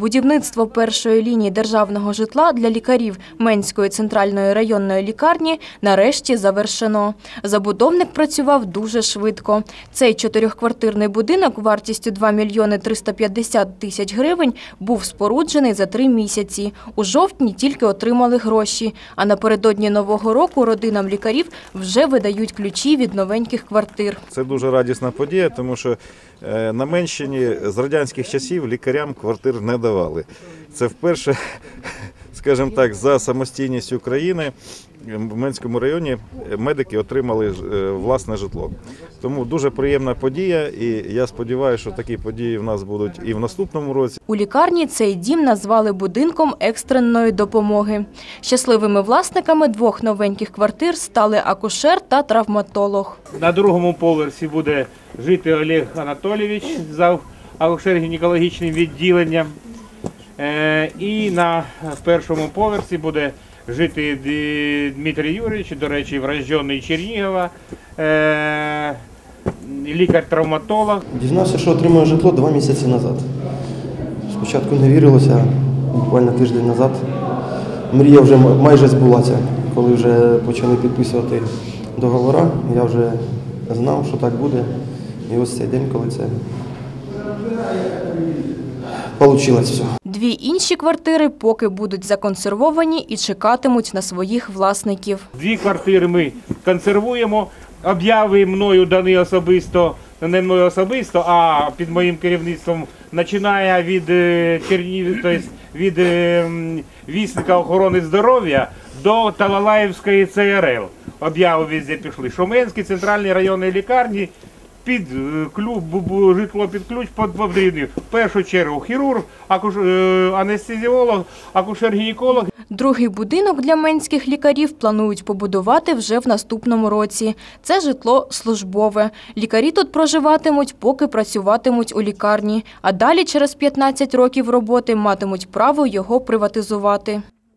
Будівництво першої лінії державного житла для лікарів Менської центральної районної лікарні нарешті завершено. Забудовник працював дуже швидко. Цей чотирьохквартирний будинок вартістю 2 мільйони 350 тисяч гривень був споруджений за три місяці. У жовтні тільки отримали гроші, а напередодні Нового року родинам лікарів вже видають ключі від новеньких квартир. Це дуже радісна подія, тому що е, на Менщині з радянських часів лікарям квартир не давали. Це вперше, скажімо так, за самостійність України в Менському районі медики отримали е, власне житло. Тому дуже приємна подія, і я сподіваюся, що такі події в нас будуть і в наступному році. У лікарні цей дім назвали будинком екстреної допомоги. Щасливими власниками двох новеньких квартир стали акушер та травматолог. На другому поверсі буде жити Олег Анатолійович зав акушер-гінекологічним відділенням. Е, І на першому поверсі буде жити Дмитрій Юрійович, до речі, врождений Чернігова, е, лікар-травматолог. Дізнався, що отримаю житло два місяці назад. Спочатку не вірилося, буквально тиждень назад. Мрія вже майже збулася. Коли вже почали підписувати договори, я вже знав, що так буде. І ось цей день, коли це вийшло все. Дві інші квартири поки будуть законсервовані і чекатимуть на своїх власників. Дві квартири ми консервуємо. Об'яви мною дані особисто, не мною особисто, а під моїм керівництвом, починає від е, Чернів, тобто від е, вісника охорони здоров'я до Талалаївської ЦРЛ. Об'яви везде пішли. Шуменській центральній районній лікарні під е, клю, бу- бу- житло під ключ під потрібні. В першу чергу хірург, акуш, е, анестезіолог, акушер-гінеколог Другий будинок для менських лікарів планують побудувати вже в наступному році. Це житло службове. Лікарі тут проживатимуть, поки працюватимуть у лікарні, а далі через 15 років роботи матимуть право його приватизувати.